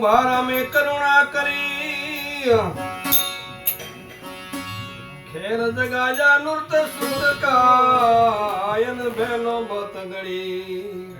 મારા મે કરુણા કરી. ખેર જગાજા નૃત સુર કાયન ભેલો બતગડી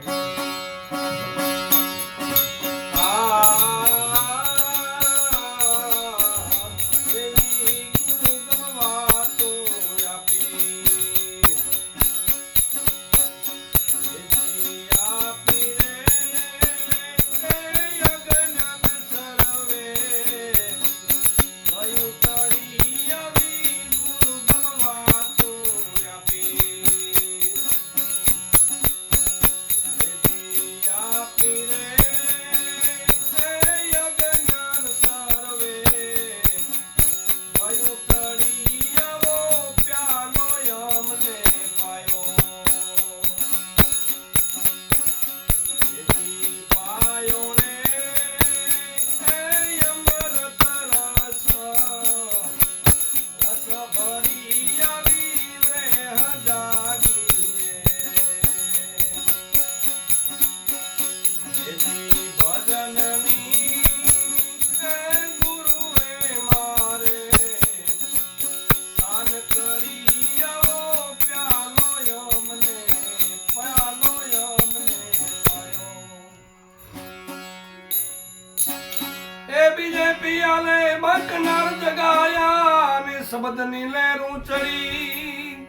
કનાર જગાયા ને શબ્દની લહેરું ચડી.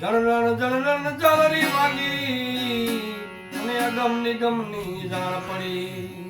જળરણ જળરણ જલરી વાગી, અને અગમ નિગમની જાણ પડી.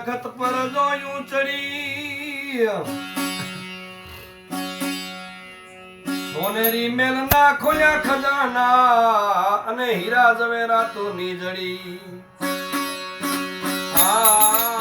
તખત પર જોયું ચડી. સોનેરી મેલ ના ખોલ્યા ખજાના અને હીરા ઝવેરા તો નીજડી આ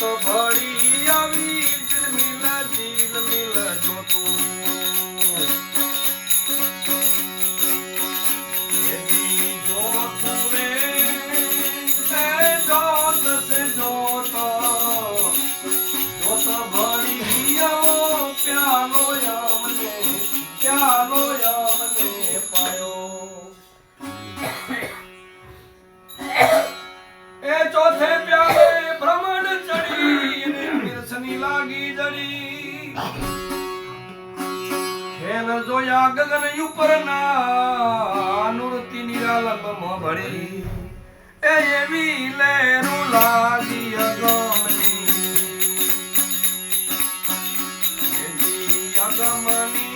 Oh. જોયા ગગન ઉપર ના નૃતિ નિરાલંબ ભળી એ એવી લહેરું લાગી અગમની અગમની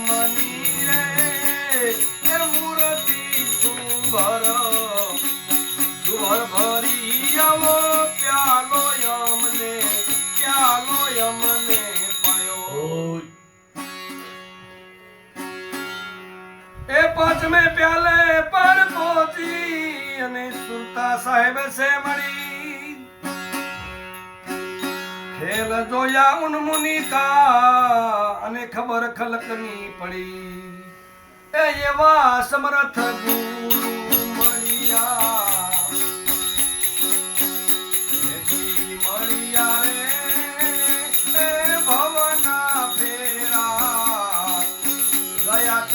money. સુભર સુભર ભરી આવો, પ્યાલો યમને એ પાંચમે અને સુરતા સાહેબ સે મળી. ખેલ જોયા ઉન્મુની કા અને ખબર ખલકની પડી. એવા સમર્થ ગુણ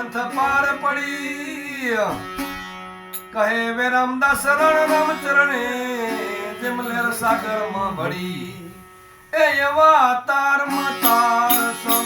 પંથ પાર પડી. કહે વે રામદાસ રણ રામ ચરણે જેમલેર સાગરમાં ભળી. એ એવા તાર તાર સમુદ્ર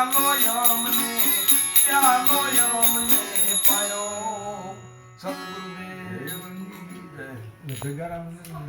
પ્યાલો યમને પ્યાલો યમને પાયો. સદગુરુદેવ જય.